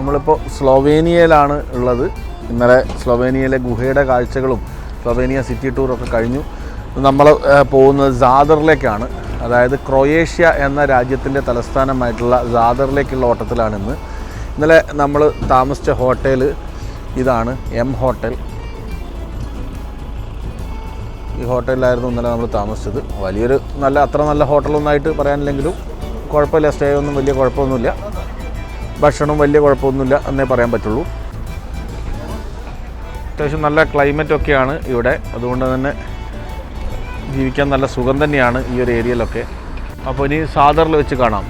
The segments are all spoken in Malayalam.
നമ്മളിപ്പോൾ സ്ലൊവേനിയയിലാണ് ഉള്ളത്. ഇന്നലെ സ്ലൊവേനിയയിലെ ഗുഹയുടെ കാഴ്ചകളും സ്ലൊവേനിയ സിറ്റി ടൂറൊക്കെ കഴിഞ്ഞു. നമ്മൾ പോകുന്നത് ജാദറിലേക്കാണ് അതായത് ക്രൊയേഷ്യ എന്ന രാജ്യത്തിന്റെ തലസ്ഥാനമായിട്ടുള്ള ജാദറിലേക്കുള്ള ഓട്ടത്തിലാണ് ഇന്ന്. ഇന്നലെ നമ്മൾ താമസിച്ച ഹോട്ടൽ ഇതാണ് എം ഹോട്ടൽ. ഈ ഹോട്ടലിലായിരുന്നു ഇന്നലെ നമ്മൾ താമസിച്ചത്. വലിയൊരു നല്ല അത്ര നല്ല ഹോട്ടലൊന്നായിട്ട് പറയാനില്ലെങ്കിലും കുഴപ്പമില്ല സ്റ്റേ ഒന്നും വലിയ കുഴപ്പമൊന്നുമില്ല. ഭക്ഷണം വലിയ കുഴപ്പമൊന്നുമില്ല എന്നേ പറയാൻ പറ്റുള്ളൂ. അത്യാവശ്യം നല്ല ക്ലൈമറ്റ് ഒക്കെയാണ് ഇവിടെ. അതുകൊണ്ട് തന്നെ ജീവിക്കാൻ നല്ല സുഖം തന്നെയാണ് ഈ ഒരു ഏരിയയിലൊക്കെ അപ്പോൾ ഇനി സാദറിൽ വെച്ച് കാണാം.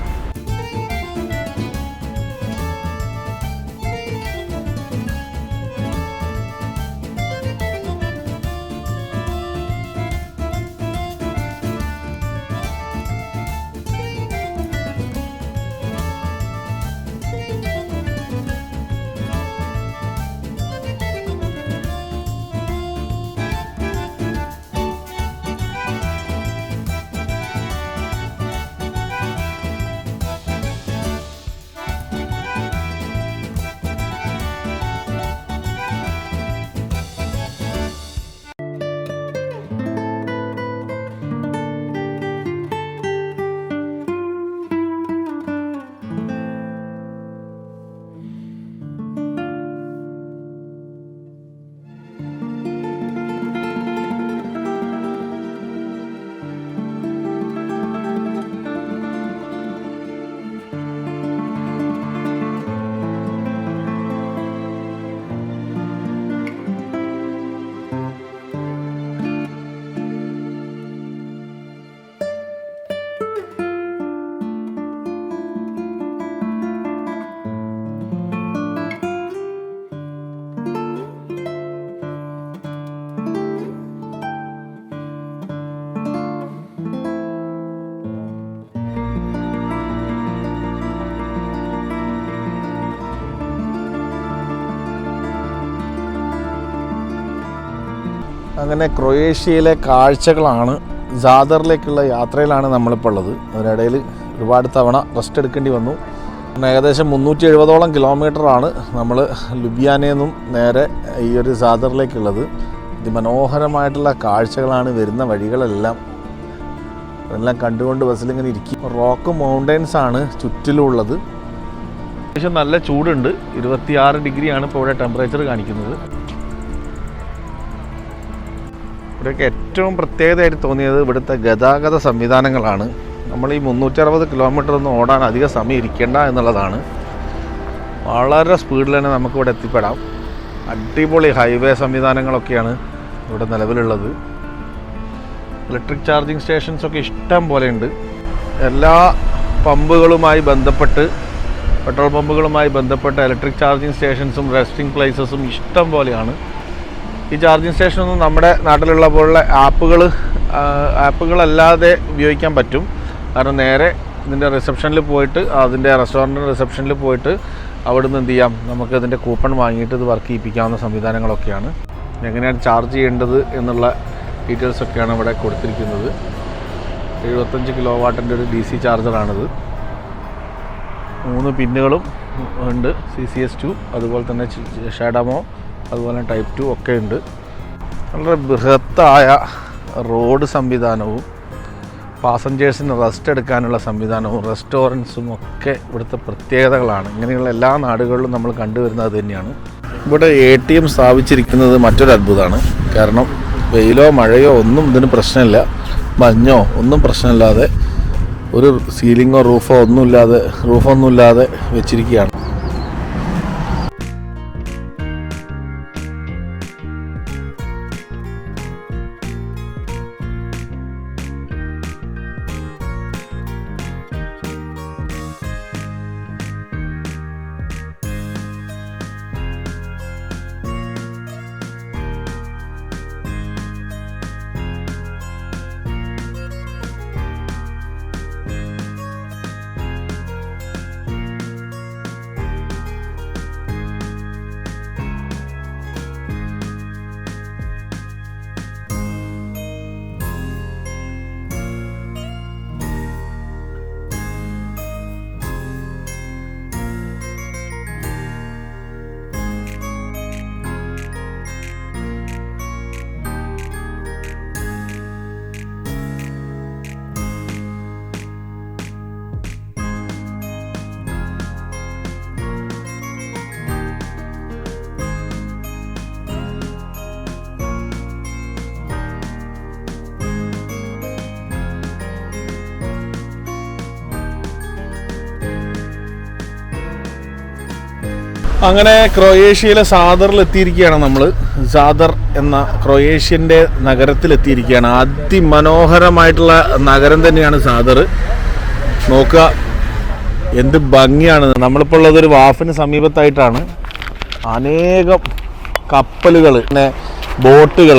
അങ്ങനെ ക്രൊയേഷ്യയിലെ കാഴ്ചകളാണ് ജാദറിലേക്കുള്ള യാത്രയിലാണ് നമ്മളിപ്പോൾ ഉള്ളത്. അതിനിടയിൽ ഒരുപാട് തവണ റെസ്റ്റ് എടുക്കേണ്ടി വന്നു. ഏകദേശം മുന്നൂറ്റി എഴുപതോളം കിലോമീറ്ററാണ് നമ്മൾ ലുബിയാനയിൽ നിന്നും നേരെ ഈ ഒരു ജാദറിലേക്കുള്ളത്. അതിമനോഹരമായിട്ടുള്ള കാഴ്ചകളാണ് വരുന്ന വഴികളെല്ലാം. എല്ലാം കണ്ടുകൊണ്ട് ബസ്സിലിങ്ങനെ ഇരിക്കും. റോക്ക് മൗണ്ടൻസ് ആണ് ചുറ്റിലുള്ളത്. അത്യാവശ്യം നല്ല ചൂടുണ്ട്. ഇരുപത്തിയാറ് ഡിഗ്രിയാണ് ഇപ്പോൾ ഇവിടെ ടെമ്പറേച്ചർ കാണിക്കുന്നത്. ഇവിടെയൊക്കെ ഏറ്റവും പ്രത്യേകതയായിട്ട് തോന്നിയത് ഇവിടുത്തെ ഗതാഗത സംവിധാനങ്ങളാണ്. നമ്മൾ ഈ മുന്നൂറ്ററുപത് കിലോമീറ്റർ ഒന്നും ഓടാൻ അധികം സമയം ഇരിക്കേണ്ട എന്നുള്ളതാണ്. വളരെ സ്പീഡിൽ തന്നെ നമുക്കിവിടെ എത്തിപ്പെടാം. അടിപൊളി ഹൈവേ സംവിധാനങ്ങളൊക്കെയാണ് ഇവിടെ നിലവിലുള്ളത്. ഇലക്ട്രിക് ചാർജിങ് സ്റ്റേഷൻസൊക്കെ ഇഷ്ടം പോലെയുണ്ട് എല്ലാ പമ്പുകളുമായി ബന്ധപ്പെട്ട് പെട്രോൾ പമ്പുകളുമായി ബന്ധപ്പെട്ട ഇലക്ട്രിക് ചാർജിങ് സ്റ്റേഷൻസും റെസ്റ്റിംഗ് പ്ലേസസും ഇഷ്ടം പോലെയാണ്. ഈ ചാർജിങ് സ്റ്റേഷനൊന്നും നമ്മുടെ നാട്ടിലുള്ള പോലുള്ള ആപ്പുകൾ ആപ്പുകളല്ലാതെ ഉപയോഗിക്കാൻ പറ്റും. കാരണം നേരെ ഇതിന്റെ റിസപ്ഷനിൽ പോയിട്ട് അതിന്റെ റെസ്റ്റോറന്റിന്റെ റിസപ്ഷനിൽ പോയിട്ട് അവിടുന്ന് എന്ത് ചെയ്യാം? നമുക്ക് ഇതിന്റെ കൂപ്പൺ വാങ്ങിയിട്ട് ഇത് വർക്ക് ചെയ്യിപ്പിക്കാവുന്ന സംവിധാനങ്ങളൊക്കെയാണ്. എങ്ങനെയാണ് ചാർജ് ചെയ്യേണ്ടത് എന്നുള്ള ഡീറ്റെയിൽസൊക്കെയാണ് ഇവിടെ കൊടുത്തിരിക്കുന്നത്. എഴുപത്തഞ്ച് കിലോ വാട്ടിന്റെ ഒരു ഡി സി ചാർജറാണിത് മൂന്ന് പിന്നുകളും ഉണ്ട് സി സി എസ് ടു അതുപോലെ തന്നെ ഷാഡമോ അതുപോലെ ടൈപ്പ് ടു ഒക്കെ ഉണ്ട്. വളരെ ബൃഹത്തായ റോഡ് സംവിധാനവും പാസഞ്ചേഴ്സിന് റെസ്റ്റ് എടുക്കാനുള്ള സംവിധാനവും റെസ്റ്റോറന്റ്സും ഒക്കെ ഇവിടുത്തെ പ്രത്യേകതകളാണ്. ഇങ്ങനെയുള്ള എല്ലാ നാടുകളിലും നമ്മൾ കണ്ടുവരുന്നത് തന്നെയാണ്. ഇവിടെ എ ടി എം സ്ഥാപിച്ചിരിക്കുന്നത് മറ്റൊരു അത്ഭുതമാണ്. കാരണം വെയിലോ മഴയോ ഒന്നും ഇതിന് പ്രശ്നമില്ല. മഞ്ഞോ ഒന്നും പ്രശ്നമില്ലാതെ ഒരു സീലിങ്ങോ റൂഫോ ഒന്നുമില്ലാതെ റൂഫൊന്നുമില്ലാതെ വെച്ചിരിക്കുകയാണ്. അങ്ങനെ ക്രൊയേഷ്യയിലെ സാദറിൽ എത്തിയിരിക്കുകയാണ് നമ്മൾ സാദർ എന്ന ക്രൊയേഷ്യന്റെ നഗരത്തിൽ എത്തിയിരിക്കുകയാണ് അതിമനോഹരമായിട്ടുള്ള നഗരം തന്നെയാണ് സാദർ. നോക്കുക എന്ത് ഭംഗിയാണ്. നമ്മളിപ്പോൾ ഉള്ളതൊരു വാഫിന് സമീപത്തായിട്ടാണ്. അനേകം കപ്പലുകൾ പിന്നെ ബോട്ടുകൾ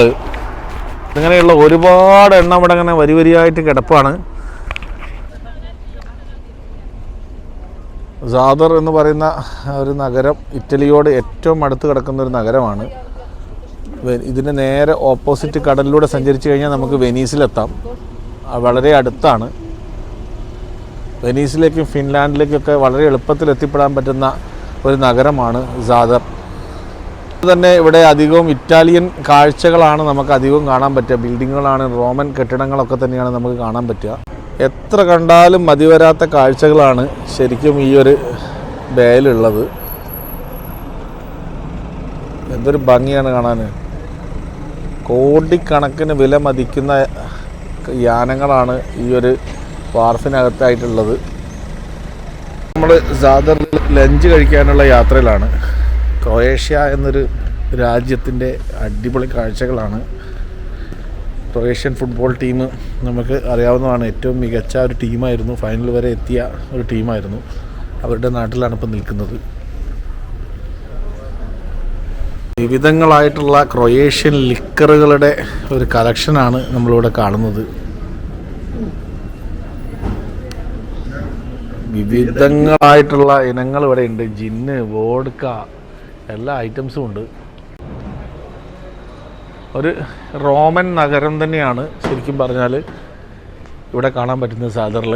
ഇങ്ങനെയുള്ള ഒരുപാട് എണ്ണം ഇവിടെ അങ്ങനെ വരി വരിയായിട്ട് കിടപ്പാണ്. സാദർ എന്ന് പറയുന്ന ഒരു നഗരം ഇറ്റലിയോട് ഏറ്റവും അടുത്ത് കിടക്കുന്ന ഒരു നഗരമാണ്. ഇതിന്റെ നേരെ ഓപ്പോസിറ്റ് കടലിലൂടെ സഞ്ചരിച്ചു കഴിഞ്ഞാൽ നമുക്ക് വെനീസിലെത്താം. വളരെ അടുത്താണ്. വെനീസിലേക്കും ഫിൻലാൻഡിലേക്കൊക്കെ വളരെ എളുപ്പത്തിൽ എത്തിപ്പെടാൻ പറ്റുന്ന ഒരു നഗരമാണ് സാദർ. തന്നെ ഇവിടെ അധികവും ഇറ്റാലിയൻ കാഴ്ചകളാണ് നമുക്ക് അധികവും കാണാൻ പറ്റുക. ബിൽഡിങ്ങുകളാണ് റോമൻ കെട്ടിടങ്ങളൊക്കെ തന്നെയാണ് നമുക്ക് കാണാൻ പറ്റുക. എത്ര കണ്ടാലും മതി വരാത്ത കാഴ്ചകളാണ് ശരിക്കും ഈ ഒരു ബേയിലുള്ളത് എന്തൊരു ഭംഗിയാണ് കാണാൻ കോടിക്കണക്കിന് വില മതിക്കുന്ന യാനങ്ങളാണ് ഈ ഒരു വാർഫിനകത്തായിട്ടുള്ളത്. നമ്മൾ സാദർ ലഞ്ച് കഴിക്കാനുള്ള യാത്രയിലാണ്. ക്രൊയേഷ്യ എന്നൊരു രാജ്യത്തിന്റെ അടിപൊളി കാഴ്ചകളാണ്. ക്രൊയേഷ്യൻ ഫുട്ബോൾ ടീം നമുക്ക് അറിയാവുന്നതാണ്. ഏറ്റവും മികച്ച ഒരു ടീമായിരുന്നു. ഫൈനൽ വരെ എത്തിയ ഒരു ടീമായിരുന്നു. അവരുടെ നാട്ടിലാണ് ഇപ്പം നിൽക്കുന്നത്. വിവിധങ്ങളായിട്ടുള്ള ക്രൊയേഷ്യൻ ലിക്കറുകളുടെ ഒരു കളക്ഷനാണ് നമ്മളിവിടെ കാണുന്നത്. വിവിധങ്ങളായിട്ടുള്ള ഇനങ്ങൾ ഇവിടെ ഉണ്ട്. ജിന്ന് വോഡ്ക എല്ലാ ഐറ്റംസും ഉണ്ട്. ഒരു റോമൻ നഗരം തന്നെയാണ് ശരിക്കും പറഞ്ഞാൽ ഇവിടെ കാണാൻ പറ്റുന്നത് സാദറിൽ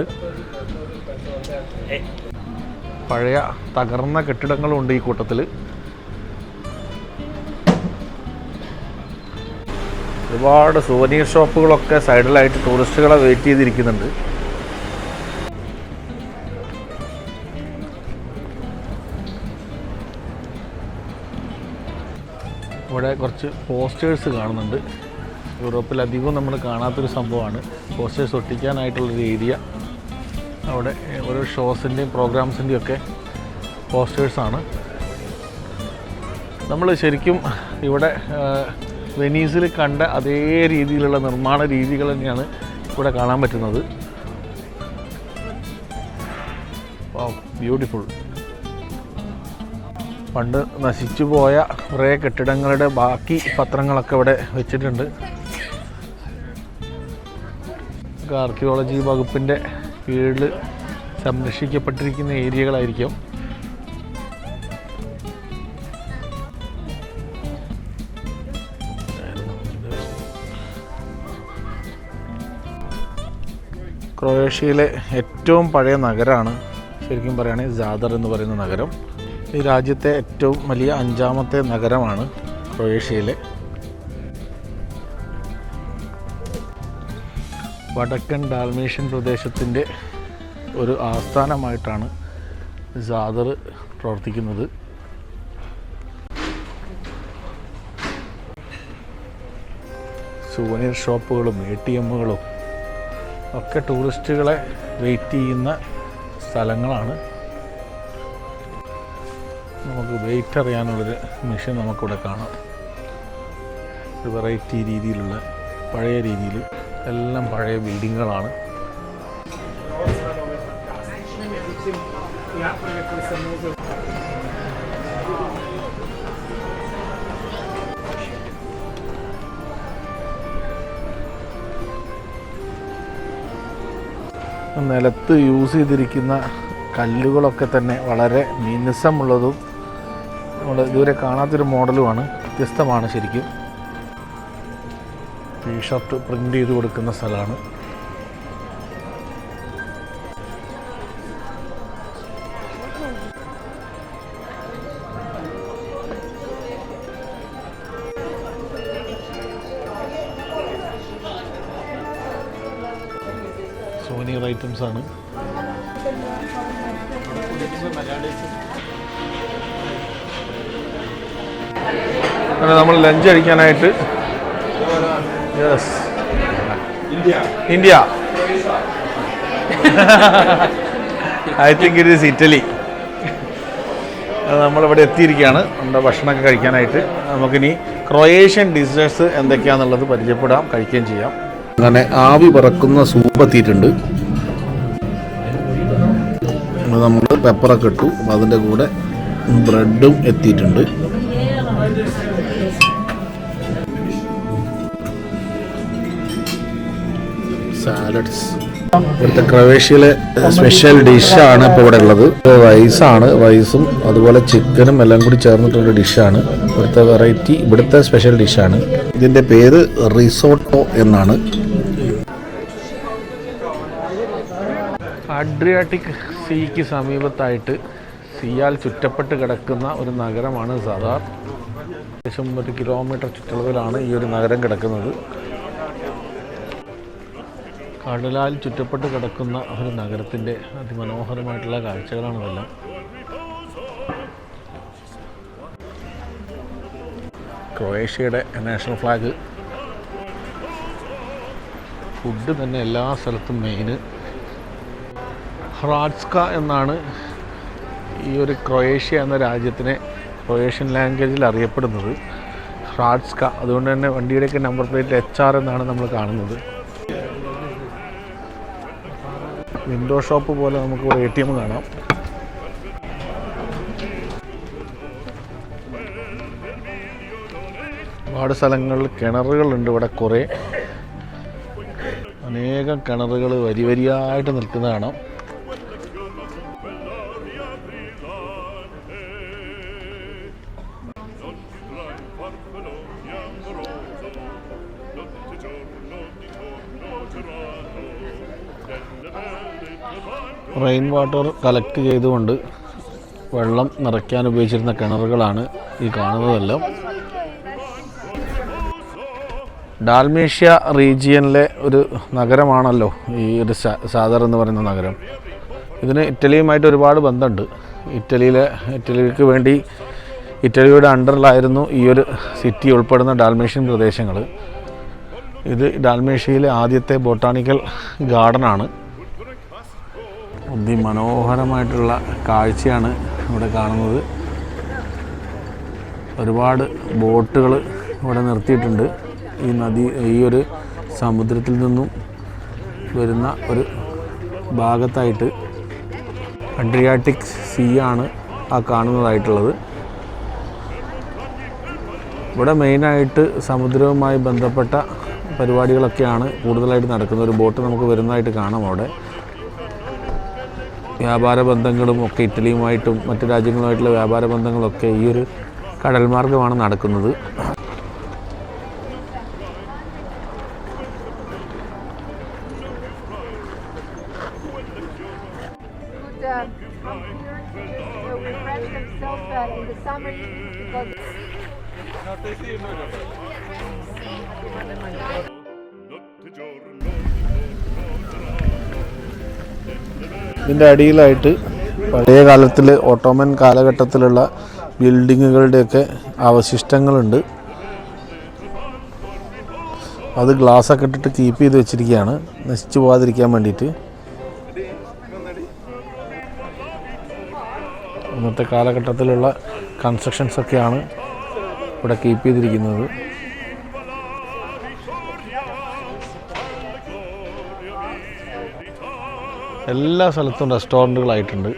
പഴയ തകർന്ന കെട്ടിടങ്ങളുണ്ട് ഈ കൂട്ടത്തിൽ ഒരുപാട് സുവനീർ ഷോപ്പുകളൊക്കെ സൈഡിലായിട്ട് ടൂറിസ്റ്റുകളെ വെയിറ്റ് ചെയ്തിരിക്കുന്നുണ്ട്. ഇവിടെ കുറച്ച് പോസ്റ്റേഴ്സ് കാണുന്നുണ്ട്. യൂറോപ്പിൽ നമ്മൾ കാണാത്തൊരു സംഭവമാണ്. പോസ്റ്റേഴ്സ് ഒട്ടിക്കാനായിട്ടുള്ളൊരു ഏരിയ അവിടെ ഓരോ ഷോസിന്റെയും പ്രോഗ്രാംസിന്റെയും ഒക്കെ പോസ്റ്റേഴ്സാണ് നമ്മൾ ശരിക്കും ഇവിടെ വെനീസിൽ കണ്ട അതേ രീതിയിലുള്ള നിർമ്മാണ രീതികൾ തന്നെയാണ് ഇവിടെ കാണാൻ പറ്റുന്നത്. ബ്യൂട്ടിഫുൾ പണ്ട് നശിച്ചു പോയ കുറേ കെട്ടിടങ്ങളുടെ ബാക്കി പത്രങ്ങളൊക്കെ ഇവിടെ വെച്ചിട്ടുണ്ട്. ആർക്കിയോളജി വകുപ്പിന്റെ കീഴിൽ സംരക്ഷിക്കപ്പെട്ടിരിക്കുന്ന ഏരിയകളായിരിക്കും. ക്രൊയേഷ്യയിലെ ഏറ്റവും പഴയ നഗരമാണ്. ശരിക്കും പറയുകയാണെങ്കിൽ ജാദർ എന്ന് പറയുന്ന നഗരം. ഈ രാജ്യത്തെ ഏറ്റവും വലിയ അഞ്ചാമത്തെ നഗരമാണ് ക്രൊയേഷ്യയിലെ. വടക്കൻ ഡാൽമേഷ്യൻ പ്രദേശത്തിന്റെ ഒരു ആസ്ഥാനമായിട്ടാണ് ജാദർ പ്രവർത്തിക്കുന്നത്. സുവനീർ ഷോപ്പുകളും എ ടി എമ്മുകളും ഒക്കെ ടൂറിസ്റ്റുകളെ വെയിറ്റ് ചെയ്യുന്ന സ്ഥലങ്ങളാണ്. നമുക്ക് വെയിറ്റ് അറിയാനുള്ളൊരു മെഷീൻ നമുക്കിവിടെ കാണാം. ഒരു വെറൈറ്റി രീതിയിലുള്ള പഴയ രീതിയിൽ എല്ലാം പഴയ ബിൽഡിങ്ങുകളാണ്. നിലത്ത് യൂസ് ചെയ്തിരിക്കുന്ന കല്ലുകളൊക്കെ തന്നെ വളരെ മിനുസമുള്ളതും നമ്മൾ ഇതുവരെ കാണാത്തൊരു മോഡലുമാണ്. വ്യത്യസ്തമാണ് ശരിക്കും. ടീഷർട്ട് പ്രിന്റ് ചെയ്ത് കൊടുക്കുന്ന സ്ഥലമാണ്. സോനിയർ ഐറ്റംസ് ആണ്. അങ്ങനെ നമ്മൾ ലഞ്ച് കഴിക്കാനായിട്ട് yes India. I think it is Italy നമ്മളിവിടെ എത്തിയിരിക്കുകയാണ്. നമ്മുടെ ഭക്ഷണമൊക്കെ കഴിക്കാനായിട്ട്. നമുക്കിനി ക്രൊയേഷ്യൻ ഡിഷസ് എന്തൊക്കെയാണെന്നുള്ളത് പരിചയപ്പെടാം കഴിക്കുകയും ചെയ്യാം. അങ്ങനെ ആവി പറക്കുന്ന സൂപ്പ് എത്തിയിട്ടുണ്ട്. നമ്മൾ പെപ്പറൊക്കെ ഇട്ടു. അതിന്റെ കൂടെ ബ്രെഡും എത്തിയിട്ടുണ്ട്. സാലഡ്സ് ഇവിടുത്തെ ക്രൊവേഷ്യയിലെ സ്പെഷ്യൽ ഡിഷാണ് ഇപ്പോൾ ഇവിടെ ഉള്ളത്. റൈസാണ് റൈസും അതുപോലെ ചിക്കനും എല്ലാം കൂടി ചേർന്നിട്ടുള്ള ഡിഷാണ് ഇവിടുത്തെ വെറൈറ്റി ഇവിടുത്തെ സ്പെഷ്യൽ ഡിഷാണ് ഇതിന്റെ പേര് റിസോട്ടോ എന്നാണ്. അഡ്രിയാറ്റിക് സീക്ക് സമീപത്തായിട്ട് സിയാൽ ചുറ്റപ്പെട്ട് കിടക്കുന്ന ഒരു നഗരമാണ് സദാർ. ഏകദേശം ഒരു കിലോമീറ്റർ ചുറ്റളവിലാണ് ഈ ഒരു നഗരം കിടക്കുന്നത്. കടലാൽ ചുറ്റപ്പെട്ട് കിടക്കുന്ന ഒരു നഗരത്തിന്റെ അതിമനോഹരമായിട്ടുള്ള കാഴ്ചകളാണ് ഇതെല്ലാം. ക്രൊയേഷ്യയുടെ നാഷണൽ ഫ്ലാഗ്. ഫുഡ് തന്നെ എല്ലാ സ്ഥലത്തും മെയിന് ഹ്രാഡ്സ്ക എന്നാണ് ഈ ഒരു ക്രൊയേഷ്യ എന്ന രാജ്യത്തിനെ ക്രൊയേഷ്യൻ ലാംഗ്വേജിൽ അറിയപ്പെടുന്നത്. ഹ്രാഡ്സ്ക. അതുകൊണ്ട് തന്നെ വണ്ടിയുടെയൊക്കെ നമ്പർ പ്ലേറ്റ് എച്ച് ആർ എന്നാണ് നമ്മൾ കാണുന്നത്. വിൻഡോ ഷോപ്പ് പോലെ നമുക്ക് ഇവിടെ എ ടി എം കാണാം. ഒരുപാട് സ്ഥലങ്ങളിൽ കിണറുകളുണ്ട് ഇവിടെ കുറേ. അനേകം കിണറുകൾ വരി വരിയായിട്ട് നിൽക്കുന്നതാണ് റെയിൻ വാട്ടർ കളക്ട് ചെയ്തുകൊണ്ട് വെള്ളം നിറയ്ക്കാൻ ഉപയോഗിച്ചിരുന്ന കിണറുകളാണ് ഈ കാണുന്നതെല്ലാം. ഡാൽമേഷ്യ റീജിയനിലെ ഒരു നഗരമാണല്ലോ ഈ ഒരു സാദർ എന്ന് പറയുന്ന നഗരം. ഇതിന് ഇറ്റലിയുമായിട്ട് ഒരുപാട് ബന്ധമുണ്ട്. ഇറ്റലിയിലെ ഇറ്റലിക്ക് വേണ്ടി ഇറ്റലിയുടെ അണ്ടറിലായിരുന്നു ഈ ഒരു സിറ്റി ഉൾപ്പെടുന്ന ഡാൽമേഷ്യൻ പ്രദേശങ്ങൾ ഇത് ഡാൽമേഷ്യയിലെ ആദ്യത്തെ ബൊട്ടാണിക്കൽ ഗാർഡനാണ് അതിമനോഹരമായിട്ടുള്ള കാഴ്ചയാണ് ഇവിടെ കാണുന്നത്. ഒരുപാട് ബോട്ടുകൾ ഇവിടെ നിർത്തിയിട്ടുണ്ട്. ഈ നദി ഈ ഒരു സമുദ്രത്തിൽ നിന്നും വരുന്ന ഒരു ഭാഗത്തായിട്ട് അഡ്രിയാറ്റിക് സീ ആണ് ആ കാണുന്നതായിട്ടുള്ളത്. ഇവിടെ മെയിനായിട്ട് സമുദ്രവുമായി ബന്ധപ്പെട്ട പരിപാടികളൊക്കെയാണ് കൂടുതലായിട്ട് നടക്കുന്നത് ഒരു ബോട്ട് നമുക്ക് വരുന്നതായിട്ട് കാണാം അവിടെ. വ്യാപാര ബന്ധങ്ങളും ഒക്കെ ഇറ്റലിയുമായിട്ടും മറ്റു രാജ്യങ്ങളുമായിട്ടുള്ള വ്യാപാര ബന്ധങ്ങളൊക്കെ ഈ ഒരു കടൽ മാർഗമാണ് നടക്കുന്നത് uh, come here ഇതിന്റെ അടിയിലായിട്ട് പഴയ കാലത്തിൽ ഓട്ടോമൻ കാലഘട്ടത്തിലുള്ള ബിൽഡിങ്ങുകളുടെയൊക്കെ അവശിഷ്ടങ്ങളുണ്ട്. അത് ഗ്ലാസ്സൊക്കെ ഇട്ടിട്ട് കീപ്പ് ചെയ്ത് വെച്ചിരിക്കുകയാണ്. നശിച്ചു പോകാതിരിക്കാൻ വേണ്ടിയിട്ട്. ഇന്നത്തെ കാലഘട്ടത്തിലുള്ള കൺസ്ട്രക്ഷൻസൊക്കെയാണ് ഇവിടെ കീപ്പ് ചെയ്തിരിക്കുന്നത്. എല്ലാ സ്ഥലത്തും റെസ്റ്റോറന്റുകളായിട്ടുണ്ട്.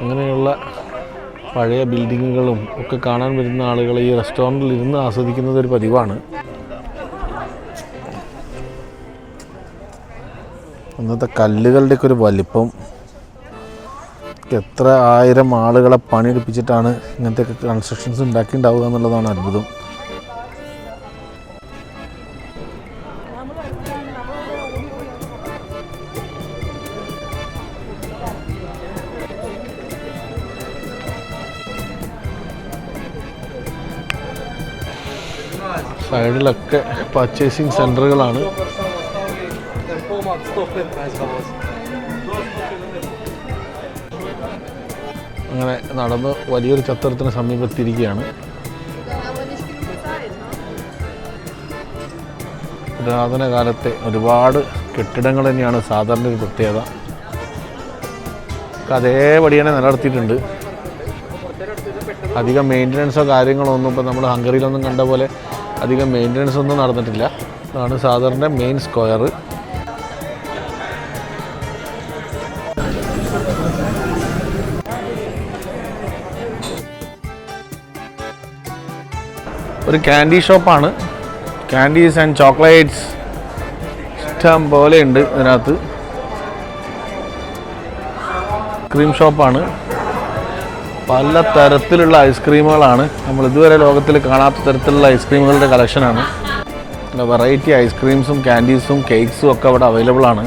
അങ്ങനെയുള്ള പഴയ ബിൽഡിങ്ങുകളും ഒക്കെ കാണാൻ വരുന്ന ആളുകൾ ഈ റെസ്റ്റോറന്റിൽ ഇരുന്ന് ആസ്വദിക്കുന്നത് ഒരു പതിവാണ്. ഇന്നത്തെ കല്ലുകളുടെയൊക്കെ ഒരു വലിപ്പം. എത്ര ആയിരം ആളുകളെ പണിയെടുപ്പിച്ചിട്ടാണ് ഇങ്ങനത്തെ കൺസ്ട്രക്ഷൻസ് ഉണ്ടാക്കിയിട്ടുണ്ടാവുക എന്നുള്ളതാണ് അത്ഭുതം. സൈഡിലൊക്കെ പർച്ചേസിങ് സെന്ററുകളാണ് അങ്ങനെ നടന്ന് വലിയൊരു ചത്തരത്തിന് സമീപത്തിരിക്കുകയാണ്. പുരാതന കാലത്തെ ഒരുപാട് കെട്ടിടങ്ങൾ തന്നെയാണ് സാധാരണ ഒരു പ്രത്യേകത. അതേപടി തന്നെ നിലനിർത്തിയിട്ടുണ്ട്. അധികം മെയിന്റനൻസോ കാര്യങ്ങളോ ഒന്നും ഇപ്പോൾ നമ്മൾ ഹംഗറിയിലൊന്നും കണ്ട പോലെ അധികം മെയിന്റനൻസ് ഒന്നും നടന്നിട്ടില്ല. അതാണ് സാധാരണ മെയിൻ സ്ക്വയർ ഒരു ക്യാൻഡി ഷോപ്പാണ് ക്യാൻഡീസ് ആൻഡ് ചോക്ലേറ്റ്സ് ഇഷ്ടം പോലെ ഉണ്ട് ഇതിനകത്ത്. ക്രീം ഷോപ്പാണ് പല തരത്തിലുള്ള ഐസ്ക്രീമുകളാണ് നമ്മൾ ഇതുവരെ ലോകത്തിൽ കാണാത്ത തരത്തിലുള്ള ഐസ്ക്രീമുകളുടെ കളക്ഷനാണ് വെറൈറ്റി ഐസ്ക്രീംസും ക്യാൻഡീസും കേക്ക്സും ഒക്കെ അവിടെ അവൈലബിൾ ആണ്.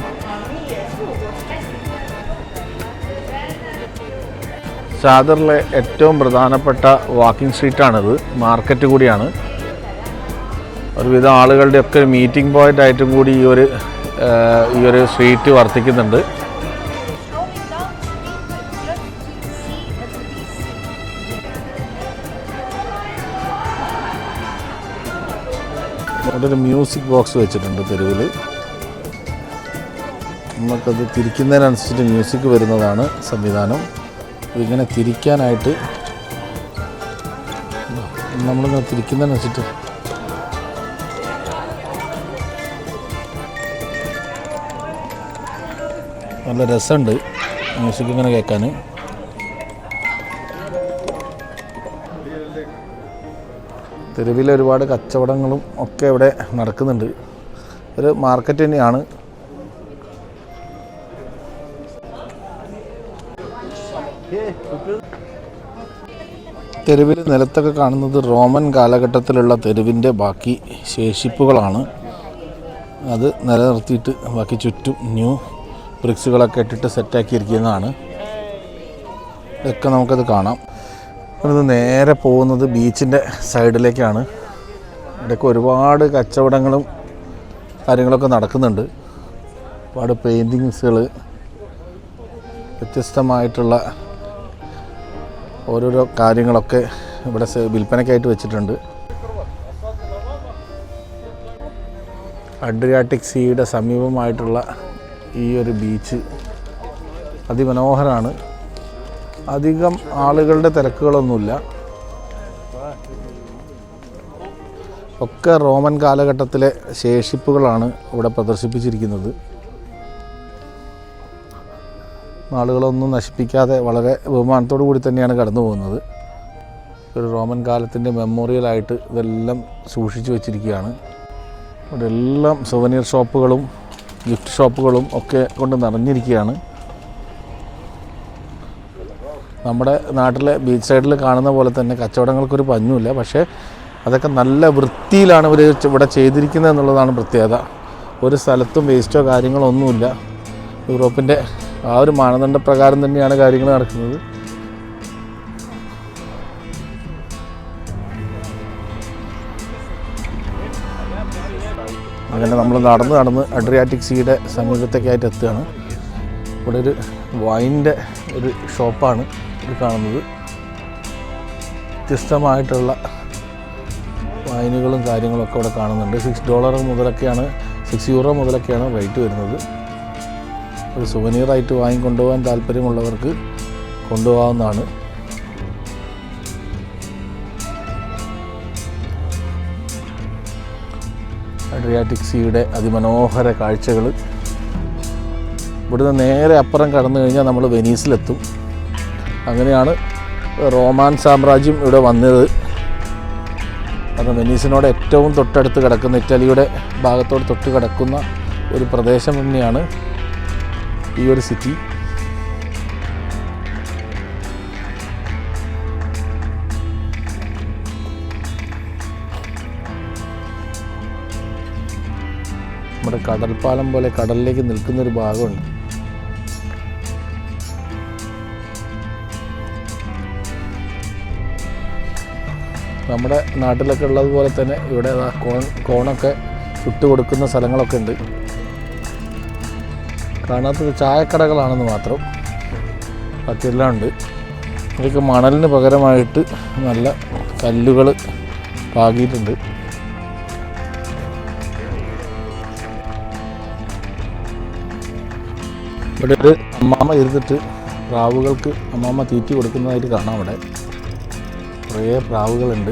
ചാദറിലെ ഏറ്റവും പ്രധാനപ്പെട്ട വാക്കിംഗ് സ്ട്രീറ്റാണിത് മാർക്കറ്റ് കൂടിയാണ്. ഒരുവിധം ആളുകളുടെയൊക്കെ മീറ്റിംഗ് പോയിന്റ് ആയിട്ടും കൂടി ഈ ഒരു ഈ ഒരു സ്ട്രീറ്റ് വർത്തിക്കുന്നുണ്ട്. ഒരു മ്യൂസിക് ബോക്സ് വെച്ചിട്ടുണ്ട് തെരുവിൽ നമുക്കത് തിരിക്കുന്നതിനനുസരിച്ച് മ്യൂസിക് വരുന്നതാണ് സംവിധാനം. ഇതിങ്ങനെ തിരിക്കാനായിട്ട് നമ്മളിങ്ങനെ തിരിക്കുന്നതിനനുസരിച്ച് നല്ല രസമുണ്ട് മ്യൂസിക് ഇങ്ങനെ കേൾക്കാൻ തെരുവിൽ ഒരുപാട് കച്ചവടങ്ങളും ഒക്കെ ഇവിടെ നടക്കുന്നുണ്ട്. ഒരു മാർക്കറ്റ് തന്നെയാണ്. തെരുവിൽ നിലത്തൊക്കെ കാണുന്നത് റോമൻ കാലഘട്ടത്തിലുള്ള തെരുവിന്റെ ബാക്കി ശേഷിപ്പുകളാണ്. അത് നിലനിർത്തിയിട്ട് ബാക്കി ചുറ്റും ന്യൂ ബ്രിക്സുകളൊക്കെ ഇട്ടിട്ട് സെറ്റാക്കിയിരിക്കുന്നതാണ്. ഇതൊക്കെ നമുക്കത് കാണാം. ഇത് നേരെ പോകുന്നത് ബീച്ചിന്റെ സൈഡിലേക്കാണ്. ഇവിടെയൊക്കെ ഒരുപാട് കച്ചവടങ്ങളും കാര്യങ്ങളൊക്കെ നടക്കുന്നുണ്ട്. ഒരുപാട് പെയിന്റിങ്സുകൾ വ്യത്യസ്തമായിട്ടുള്ള ഓരോരോ കാര്യങ്ങളൊക്കെ ഇവിടെ വിൽപ്പനയ്ക്കായിട്ട് വെച്ചിട്ടുണ്ട്. അഡ്രിയാറ്റിക് സീയുടെ സമീപമായിട്ടുള്ള ഈ ഒരു ബീച്ച് അതിമനോഹരമാണ്. അധികം ആളുകളുടെ തിരക്കുകളൊന്നുമില്ല. ഒക്കെ റോമൻ കാലഘട്ടത്തിലെ ശേഷിപ്പുകളാണ് ഇവിടെ പ്രദർശിപ്പിച്ചിരിക്കുന്നത്. ആളുകളൊന്നും നശിപ്പിക്കാതെ വളരെ ബഹുമാനത്തോടു കൂടി തന്നെയാണ് കടന്നു പോകുന്നത്. ഒരു റോമൻ കാലത്തിന്റെ മെമ്മോറിയലായിട്ട് ഇതെല്ലാം സൂക്ഷിച്ചു വച്ചിരിക്കുകയാണ്. ഇവിടെ എല്ലാം സുവനീർ ഷോപ്പുകളും ഗിഫ്റ്റ് ഷോപ്പുകളും ഒക്കെ കൊണ്ട് നിറഞ്ഞിരിക്കുകയാണ്. നമ്മുടെ നാട്ടിലെ ബീച്ച് സൈഡിൽ കാണുന്ന പോലെ തന്നെ കച്ചവടങ്ങൾക്കൊരു പഞ്ഞുമില്ല. പക്ഷേ അതൊക്കെ നല്ല വൃത്തിയിലാണ് ഇവർ ഇവിടെ ചെയ്തിരിക്കുന്നത് എന്നുള്ളതാണ് പ്രത്യേകത. ഒരു സ്ഥലത്തും വേസ്റ്റോ കാര്യങ്ങളോ ഒന്നുമില്ല. യൂറോപ്പിന്റെ ആ ഒരു മാനദണ്ഡ പ്രകാരം തന്നെയാണ് കാര്യങ്ങൾ നടക്കുന്നത്. അങ്ങനെ നമ്മൾ നടന്ന് നടന്ന് അഡ്രിയാറ്റിക് സീയുടെ സമീപത്തേക്കായിട്ട് എത്തുകയാണ്. ഇവിടെ ഒരു വൈന്റെ ഒരു ഷോപ്പാണ് ഇത് കാണുന്നത്. വ്യത്യസ്തമായിട്ടുള്ള വൈനുകളും കാര്യങ്ങളൊക്കെ ഇവിടെ കാണുന്നുണ്ട്. സിക്സ് ഡോളർ മുതലൊക്കെയാണ് സിക്സ് യൂറോ മുതലൊക്കെയാണ് റേറ്റ് വരുന്നത്. ഒരു സുവനീറായിട്ട് വാങ്ങിക്കൊണ്ടുപോകാൻ താല്പര്യമുള്ളവർക്ക് കൊണ്ടുപോകാവുന്നതാണ്. അഡ്രിയാറ്റിക് സീയുടെ അതിമനോഹര കാഴ്ചകൾ ഇവിടുന്ന് നേരെ അപ്പുറം കടന്നു കഴിഞ്ഞാൽ നമ്മൾ വെനീസിലെത്തും. അങ്ങനെയാണ് റോമാൻ സാമ്രാജ്യം ഇവിടെ വന്നത്. അത് വെനീസിനോട് ഏറ്റവും തൊട്ടടുത്ത് കിടക്കുന്ന ഇറ്റലിയുടെ ഭാഗത്തോട് തൊട്ട് കിടക്കുന്ന ഒരു പ്രദേശം തന്നെയാണ് ഈ ഒരു സിറ്റി നമ്മുടെ കടൽപ്പാലം പോലെ കടലിലേക്ക് നിൽക്കുന്ന ഒരു ഭാഗമുണ്ട്. നമ്മുടെ നാട്ടിലൊക്കെ ഉള്ളതുപോലെ തന്നെ ഇവിടെ കോൺ കോണൊക്കെ ചുട്ടു കൊടുക്കുന്ന സ്ഥലങ്ങളൊക്കെ ഉണ്ട്. കാണാത്തത് ചായക്കടകളാണെന്ന് മാത്രം അതെല്ലാം ഉണ്ട്. ഇതൊക്കെ മണലിന് പകരമായിട്ട് നല്ല കല്ലുകൾ പാകിയിട്ടുണ്ട്. ഇവിടെ ഒരു അമ്മാമ്മ ഇരുന്നിട്ട് പ്രാവുകൾക്ക് അമ്മാമ്മ തീറ്റി കൊടുക്കുന്നതായിട്ട് കാണാം അവിടെ. കുറേ പ്രാവുകളുണ്ട്.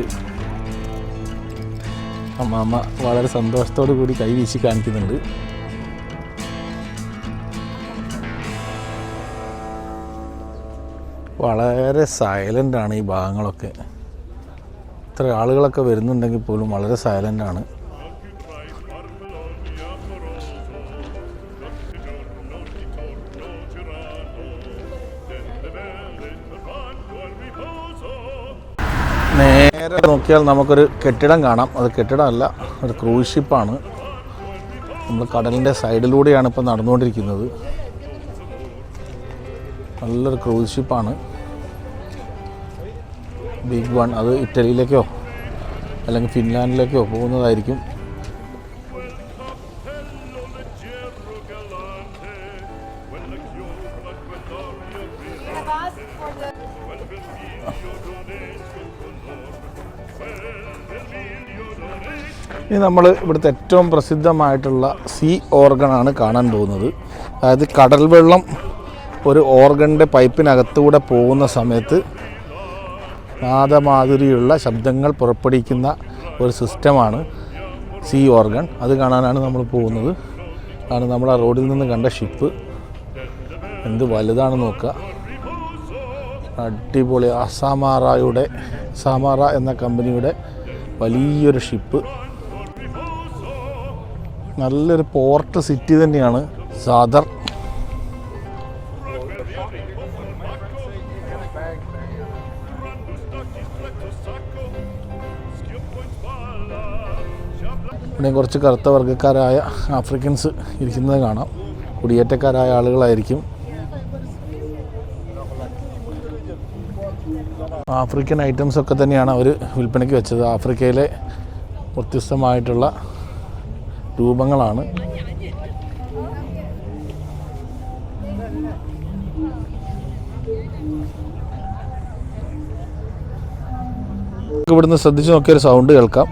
അമ്മ വളരെ സന്തോഷത്തോടു കൂടി കൈ വീശി കാണിക്കുന്നുണ്ട്. വളരെ സൈലന്റ് ആണ് ഈ ഭാഗങ്ങളൊക്കെ. ഇത്ര ആളുകളൊക്കെ വരുന്നുണ്ടെങ്കിൽ പോലും വളരെ സൈലന്റ് നോക്കിയാൽ നമുക്കൊരു കെട്ടിടം കാണാം. അത് കെട്ടിടമല്ല ഒരു ക്രൂസ് ഷിപ്പാണ്. നമ്മൾ കടലിന്റെ സൈഡിലൂടെയാണ് ഇപ്പോൾ നടന്നുകൊണ്ടിരിക്കുന്നത്. നല്ലൊരു ക്രൂസ് ഷിപ്പാണ്. Big one. അത് ഇറ്റലിയിലേക്കോ അല്ലെങ്കിൽ ഫിൻലാൻഡിലേക്കോ പോകുന്നതായിരിക്കും. ഇനി നമ്മൾ ഇവിടുത്തെ ഏറ്റവും പ്രസിദ്ധമായിട്ടുള്ള സീ ഓർഗണാണ് കാണാൻ പോകുന്നത്. അതായത് കടൽ വെള്ളം ഒരു ഓർഗണിന്റെ പൈപ്പിനകത്തൂടെ പോകുന്ന സമയത്ത് നാദമാതിരിയുള്ള ശബ്ദങ്ങൾ പുറപ്പെടുവിക്കുന്ന ഒരു സിസ്റ്റമാണ് സി ഓർഗൺ. അത് കാണാനാണ് നമ്മൾ പോകുന്നത്. ആണ് നമ്മൾ ആ റോഡിൽ നിന്ന് കണ്ട ഷിപ്പ് എന്ത് വലുതാണ് നോക്കുക. അടിപൊളി. അസാമാറയുടെ സാമാറ എന്ന കമ്പനിയുടെ വലിയൊരു ഷിപ്പ് നല്ലൊരു പോർട്ട് സിറ്റി തന്നെയാണ് സാദർ. ഇവിടെ കുറച്ച് കറുത്ത വർഗക്കാരായ ആഫ്രിക്കൻസ് ഇരിക്കുന്നത് കാണാം. കുടിയേറ്റക്കാരായ ആളുകളായിരിക്കും. ആഫ്രിക്കൻ ഐറ്റംസ് ഒക്കെ തന്നെയാണ് അവർ വിൽപ്പനയ്ക്ക് വെച്ചത്. ആഫ്രിക്കയിലെ വ്യത്യസ്തമായിട്ടുള്ള രൂപങ്ങളാണ്. ഇവിടുന്ന് ശ്രദ്ധിച്ച് നോക്കിയൊരു സൗണ്ട് കേൾക്കാം.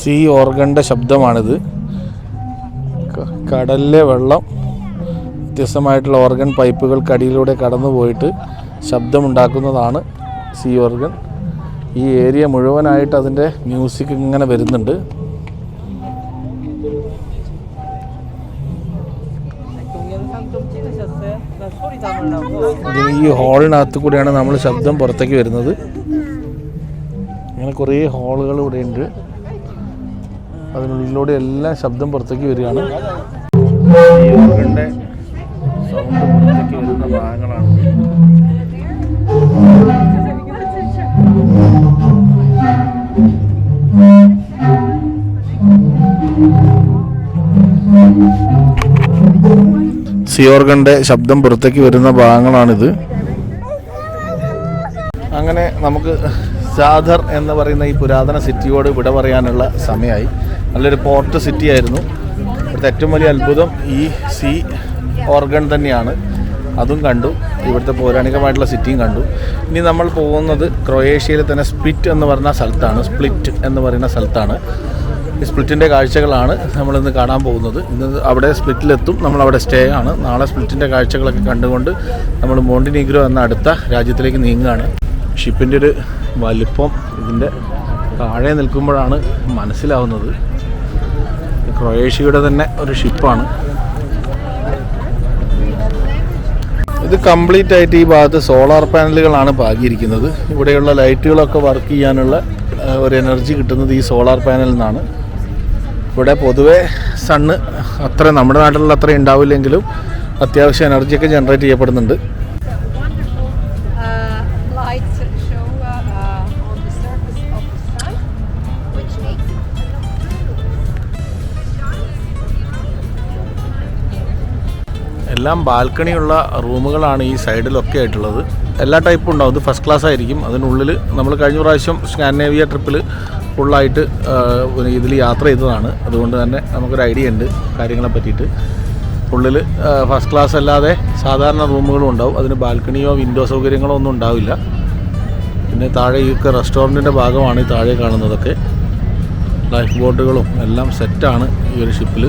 സീ ഓർഗന്റെ ശബ്ദമാണിത്. കടലിലെ വെള്ളം വ്യത്യസ്തമായിട്ടുള്ള ഓർഗൻ പൈപ്പുകൾക്കടിയിലൂടെ കടന്നു പോയിട്ട് ശബ്ദമുണ്ടാക്കുന്നതാണ് സി ഓർഗൻ. ഈ ഏരിയ മുഴുവനായിട്ട് അതിന്റെ മ്യൂസിക് ഇങ്ങനെ വരുന്നുണ്ട്. ഈ ഹാളിനകത്ത് കൂടെയാണ് നമ്മൾ ശബ്ദം പുറത്തേക്ക് വരുന്നത്. അങ്ങനെ കുറേ ഹാളുകൾ ഇവിടെ ഉണ്ട്. അതിനുള്ളിലൂടെ എല്ലാം ശബ്ദം പുറത്തേക്ക് വരികയാണ്. ഈ പുറത്തേക്ക് വരുന്ന ഭാഗങ്ങളാണ് സിയോർഗന്റെ ശബ്ദം പുറത്തേക്ക് വരുന്ന ഭാഗങ്ങളാണിത്. അങ്ങനെ നമുക്ക് സാദർ എന്ന് പറയുന്ന ഈ പുരാതന സിറ്റിയോട് വിട പറയാനുള്ള സമയമായി. നല്ലൊരു പോർട്ട് സിറ്റി ആയിരുന്നു ഇവിടുത്തെ ഏറ്റവും വലിയ അത്ഭുതം ഈ സി ഓർഗൺ തന്നെയാണ്. അതും കണ്ടു. ഇവിടുത്തെ പൗരാണികമായിട്ടുള്ള സിറ്റിയും കണ്ടു. ഇനി നമ്മൾ പോകുന്നത് ക്രൊയേഷ്യയിലെ തന്നെ സ്പ്ലിറ്റ് എന്ന് പറയുന്ന സ്ഥലത്താണ്. സ്പ്ലിറ്റ് എന്ന് പറയുന്ന സ്ഥലത്താണ്. ഈ സ്പ്ലിറ്റിന്റെ കാഴ്ചകളാണ് നമ്മളിന്ന് കാണാൻ പോകുന്നത്. ഇന്ന് അവിടെ സ്പ്ലിറ്റിലെത്തും. നമ്മൾ അവിടെ സ്റ്റേ ആണ്. നാളെ സ്പ്ലിറ്റിന്റെ കാഴ്ചകളൊക്കെ കണ്ടുകൊണ്ട് നമ്മൾ മോണ്ടിനീഗ്രോ എന്ന അടുത്ത രാജ്യത്തിലേക്ക് നീങ്ങുകയാണ്. ഷിപ്പിന്റെ ഒരു വലിപ്പം ഇതിന്റെ താഴെ നിൽക്കുമ്പോഴാണ് മനസ്സിലാവുന്നത്. ക്രൊയേഷ്യയുടെ തന്നെ ഒരു ഷിപ്പാണ്. ഇത് കംപ്ലീറ്റ് ആയിട്ട് ഈ ഭാഗത്ത് സോളാർ പാനലുകളാണ് പാകിയിരിക്കുന്നത്. ഇവിടെയുള്ള ലൈറ്റുകളൊക്കെ വർക്ക് ചെയ്യാനുള്ള ഒരു എനർജി കിട്ടുന്നത് ഈ സോളാർ പാനലിൽ നിന്നാണ് ഇവിടെ പൊതുവെ സണ്ണ് അത്ര നമ്മുടെ നാട്ടിലുള്ള അത്ര ഉണ്ടാവില്ലെങ്കിലും അത്യാവശ്യം എനർജിയൊക്കെ ജനറേറ്റ് ചെയ്യപ്പെടുന്നുണ്ട്. എല്ലാം ബാൽക്കണിയുള്ള റൂമുകളാണ് ഈ സൈഡിലൊക്കെ ആയിട്ടുള്ളത്. എല്ലാ ടൈപ്പും ഉണ്ടാവും. ഇത് ഫസ്റ്റ് ക്ലാസ് ആയിരിക്കും. അതിനുള്ളിൽ നമ്മൾ കഴിഞ്ഞ പ്രാവശ്യം സ്കാൻഡേവിയ ട്രിപ്പിൽ ഫുള്ളായിട്ട് ഇതിൽ യാത്ര ചെയ്തതാണ്. അതുകൊണ്ട് തന്നെ നമുക്കൊരു ഐഡിയ ഉണ്ട് കാര്യങ്ങളെ പറ്റിയിട്ട്. ഉള്ളിൽ ഫസ്റ്റ് ക്ലാസ് അല്ലാതെ സാധാരണ റൂമുകളും ഉണ്ടാവും. അതിന് ബാൽക്കണിയോ വിൻഡോ സൗകര്യങ്ങളോ ഒന്നും ഉണ്ടാവില്ല. പിന്നെ താഴെ ഈ റെസ്റ്റോറന്റിന്റെ ഭാഗമാണ് ഈ താഴെ കാണുന്നതൊക്കെ. ലൈഫ് ബോട്ടുകളും എല്ലാം സെറ്റാണ് ഈ ഒരു ഷിപ്പിൽ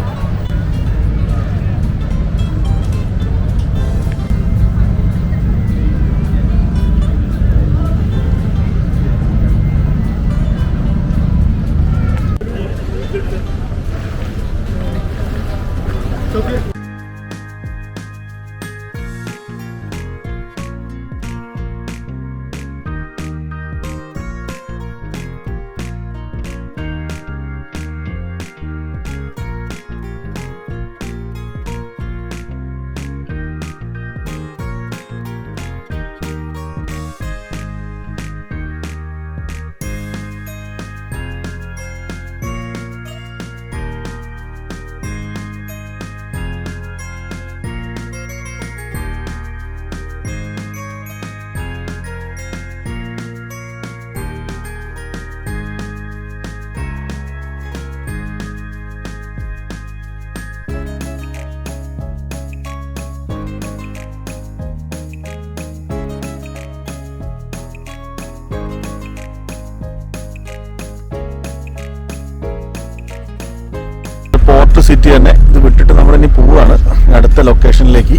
പോവുകയാണ്. അടുത്ത ലൊക്കേഷനിലേക്ക്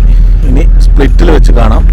ഇനി സ്പ്ലിറ്റിൽ വെച്ച് കാണാം.